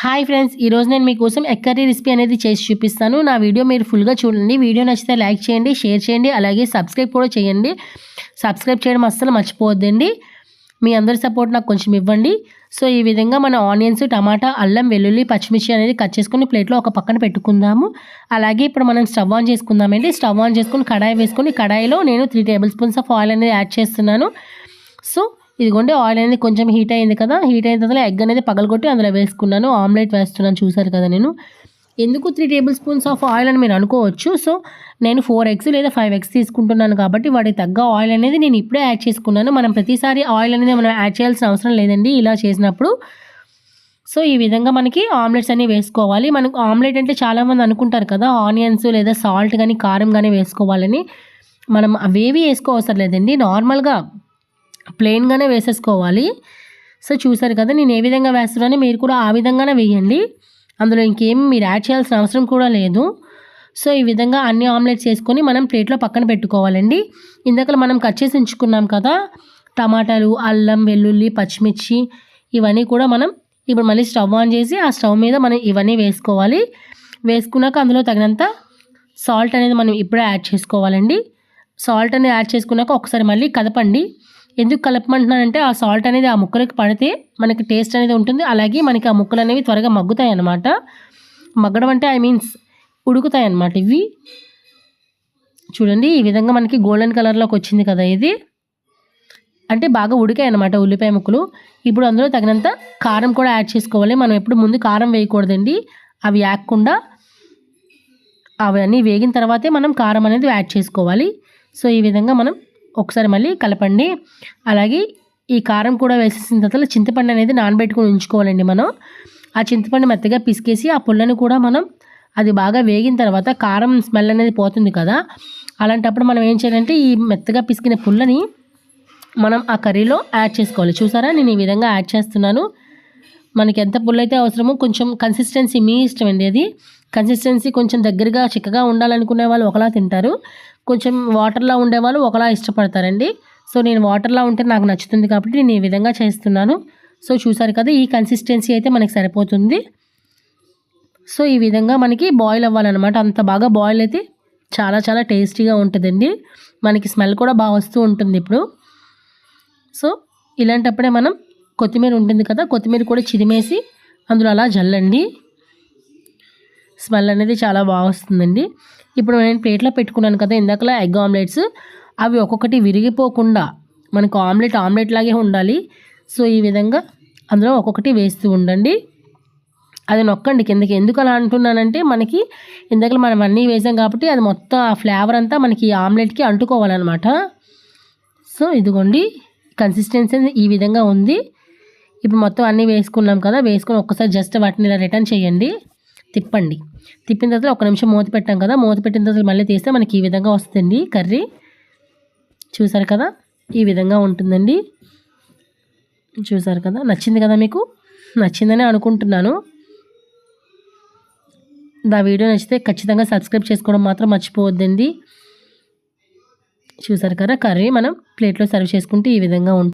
Hi friends ఈరోజు నేను మీకోసం ఎగ్ కర్రీ రెసిపీ అనేది చేసి చూపిస్తాను. నా వీడియో మీరు ఫుల్గా చూడండి. వీడియో నచ్చితే లైక్ చేయండి షేర్ చేయండి అలాగే సబ్స్క్రైబ్ కూడా చేయండి. సబ్స్క్రైబ్ చేయడం అస్సలు మర్చిపోవద్దండి. మీ అందరి సపోర్ట్ నాకు కొంచెం ఇవ్వండి. సో ఈ విధంగా మన ఆనియన్స్ టమాటా అల్లం వెల్లుల్లి పచ్చిమిర్చి అనేది కట్ చేసుకుని ప్లేట్లో ఒక పక్కన పెట్టుకుందాము. అలాగే ఇప్పుడు మనం స్టవ్ ఆన్ చేసుకుందామండి. స్టవ్ ఆన్ చేసుకుని కడాయి వేసుకుని కడాయిలో నేను three tablespoons of oil అనేది యాడ్ చేస్తున్నాను. సో ఇదిగోండి ఆయిల్ అనేది కొంచెం హీట్ అయింది కదా హీట్ అయిన తర్వాత ఎగ్ అనేది పగలగొట్టి అందులో వేసుకున్నాను. ఆమ్లెట్ వేస్తున్నాను చూసారు కదా నేను. ఎందుకు three tablespoons of oil అని మీరు అనుకోవచ్చు. సో నేను ఫోర్ ఎగ్స్ లేదా ఫైవ్ ఎగ్స్ తీసుకుంటున్నాను కాబట్టి వాటికి తగ్గ ఆయిల్ అనేది నేను ఇప్పుడే యాడ్ చేసుకున్నాను. మనం ప్రతిసారి ఆయిల్ అనేది మనం యాడ్ చేయాల్సిన అవసరం లేదండి ఇలా చేసినప్పుడు. సో ఈ విధంగా మనకి ఆమ్లెట్స్ అన్నీ వేసుకోవాలి. మనకు ఆమ్లెట్ అంటే చాలామంది అనుకుంటారు కదా ఆనియన్స్ లేదా సాల్ట్ కానీ కారం కానీ వేసుకోవాలని. మనం అవేవి వేసుకోవసరం లేదండి. నార్మల్గా ప్లెయిన్గానే వేసేసుకోవాలి. సో చూసారు కదా నేను ఏ విధంగా వేస్తున్నానో మీరు కూడా ఆ విధంగానే వేయండి. అందులో ఇంకేం మీరు యాడ్ చేయాల్సిన అవసరం కూడా లేదు. సో ఈ విధంగా అన్ని ఆమ్లెట్స్ వేసుకొని మనం ప్లేట్లో పక్కన పెట్టుకోవాలండి. ఇందాక మనం కట్ చేసి ఉంచుకున్నాం కదా టమాటాలు అల్లం వెల్లుల్లి పచ్చిమిర్చి ఇవన్నీ కూడా మనం ఇప్పుడు మళ్ళీ స్టవ్ ఆన్ చేసి ఆ స్టవ్ మీద మనం ఇవన్నీ వేసుకోవాలి. వేసుకున్నాక అందులో తగినంత సాల్ట్ అనేది మనం ఇప్పుడే యాడ్ చేసుకోవాలండి. సాల్ట్ అనేది యాడ్ చేసుకున్నాక ఒకసారి మళ్ళీ కదపండి. ఎందుకు కలపమంటున్నానంటే ఆ సాల్ట్ అనేది ఆ ముక్కలకి పడితే మనకి టేస్ట్ అనేది ఉంటుంది. అలాగే మనకి ఆ ముక్కలు అనేవి త్వరగా మగ్గుతాయి అన్నమాట. మగ్గడం అంటే ఐ మీన్స్ ఉడుకుతాయి అన్నమాట ఇవి. చూడండి ఈ విధంగా మనకి గోల్డెన్ కలర్లోకి వచ్చింది కదా ఇది. అంటే బాగా ఉడికాయి అనమాట ఉల్లిపాయ ముక్కలు. ఇప్పుడు అందులో తగినంత కారం కూడా యాడ్ చేసుకోవాలి. మనం ఎప్పుడు ముందు కారం వేయకూడదండి. అవి యాక్కుండా అవన్నీ వేగిన తర్వాతే మనం కారం అనేది యాడ్ చేసుకోవాలి. సో ఈ విధంగా మనం ఒకసారి మళ్ళీ కలపండి. అలాగే ఈ కారం కూడా వేసేసిన తర్వాత చింతపండు అనేది నానబెట్టుకుని ఉంచుకోవాలండి మనం. ఆ చింతపండు మెత్తగా పిసికేసి ఆ పుల్లని కూడా మనం అది బాగా వేగిన తర్వాత కారం స్మెల్ అనేది పోతుంది కదా. అలాంటప్పుడు మనం ఏం చేయాలంటే ఈ మెత్తగా పిసికిన పుల్లని మనం ఆ కర్రీలో యాడ్ చేసుకోవాలి. చూసారా? నేను ఈ విధంగా యాడ్ చేస్తున్నాను. మనకి ఎంత పుల్లైతే అయితే అవసరమో కొంచెం కన్సిస్టెన్సీ మీ ఇష్టం అండి అది. కన్సిస్టెన్సీ కొంచెం దగ్గరగా చిక్కగా ఉండాలనుకునే వాళ్ళు ఒకలా తింటారు. కొంచెం వాటర్లా ఉండేవాళ్ళు ఒకలా ఇష్టపడతారండి. సో నేను వాటర్లా ఉంటే నాకు నచ్చుతుంది కాబట్టి నేను ఈ విధంగా చేస్తున్నాను. సో చూసారు కదా ఈ కన్సిస్టెన్సీ అయితే మనకి సరిపోతుంది. సో ఈ విధంగా మనకి బాయిల్ అవ్వాలన్నమాట. అంత బాగా బాయిల్ అయితే చాలా చాలా టేస్టీగా ఉంటుందండి. మనకి స్మెల్ కూడా బాగా వస్తూ ఉంటుంది ఇప్పుడు. సో ఇలాంటప్పుడే మనం కొత్తిమీర ఉంటుంది కదా కొత్తిమీర కూడా చిరిమేసి అందులో అలా జల్లండి. స్మెల్ అనేది చాలా బాగా వస్తుందండి. ఇప్పుడు నేను ప్లేట్లో పెట్టుకున్నాను కదా ఇందాకలా ఎగ్ ఆమ్లెట్స్. అవి ఒక్కొక్కటి విరిగిపోకుండా మనకు ఆమ్లెట్ ఆమ్లెట్ లాగే ఉండాలి. సో ఈ విధంగా అందులో ఒక్కొక్కటి వేస్తూ ఉండండి. అది నొక్కండి కిందకి. ఎందుకు అలా అంటున్నానంటే మనకి ఇందాక మనం అన్నీ వేసాం కాబట్టి అది మొత్తం ఆ ఫ్లేవర్ అంతా మనకి ఆమ్లెట్కి అంటుకోవాలన్నమాట. సో ఇదిగోండి కన్సిస్టెన్సీ ఈ విధంగా ఉంది. ఇప్పుడు మొత్తం అన్నీ వేసుకున్నాం కదా వేసుకొని ఒక్కసారి జస్ట్ వాటిని ఇలా రిటర్న్ చేయండి. తిప్పండి. తిప్పిన తర్వాత ఒక నిమిషం మూత పెట్టాం కదా మూత పెట్టిన తర్వాత మళ్ళీ తీస్తే మనకి ఈ విధంగా వస్తుంది కర్రీ. చూసారు కదా ఈ విధంగా ఉంటుందండి. చూసారు కదా నచ్చింది కదా మీకు? నచ్చిందని అనుకుంటున్నాను. నా వీడియో నచ్చితే ఖచ్చితంగా సబ్స్క్రైబ్ చేసుకోవడం మాత్రం మర్చిపోవద్దండి. చూసారు కదా కర్రీ మనం ప్లేట్లో సర్వ్ చేసుకుంటే ఈ విధంగా ఉంటుంది